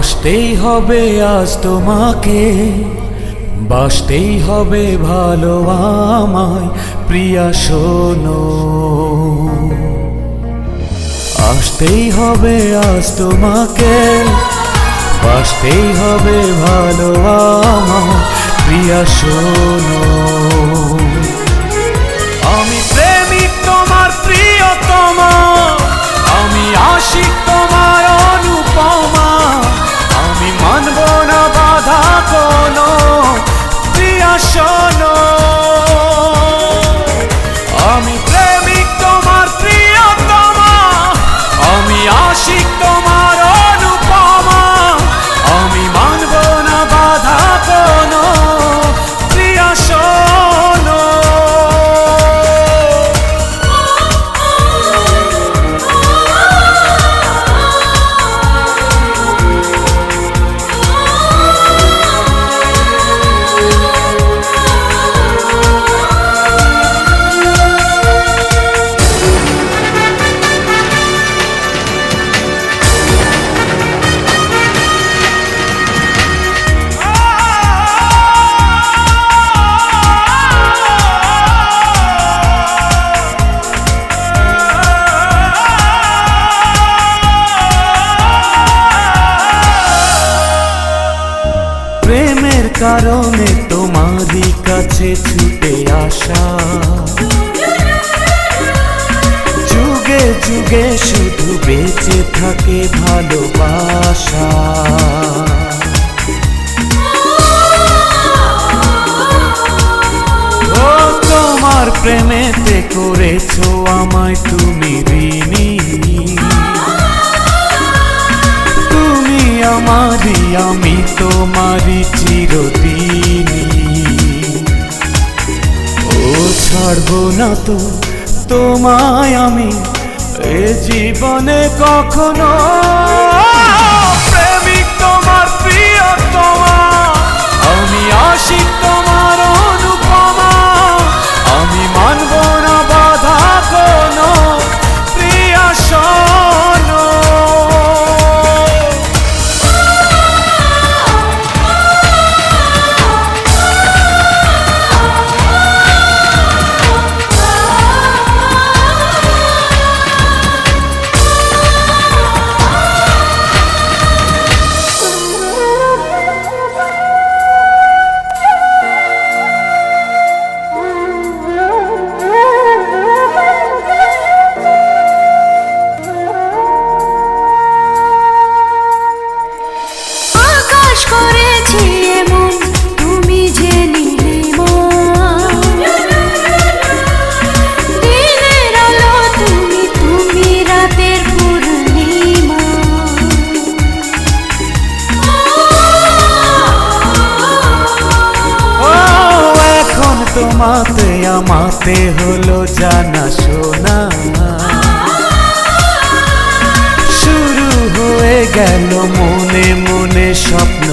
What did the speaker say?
আসতেই হবে আজ তোমাকে, বাসতেই হবে ভালো আমায়, প্রিয়া শোনো। আসতেই হবে আজ তোমাকে, বাসতেই হবে ভালো আমায়, প্রিয়া শোনো। কারণে তোমারই কাছে ছুটে আসা। যুগে যুগে শুধু বেঁচে থাকে ভালোবাসা। প্রেমেতে করেছ আমায় তুমি তোমারি চিরদিনই। ও ছাড়বো না তো তোমায় আমি এ জীবনে কখনো তোমাতে আমাতে হলো জানা শোনা শুরু হয়ে গেল মনে মনে স্বপ্ন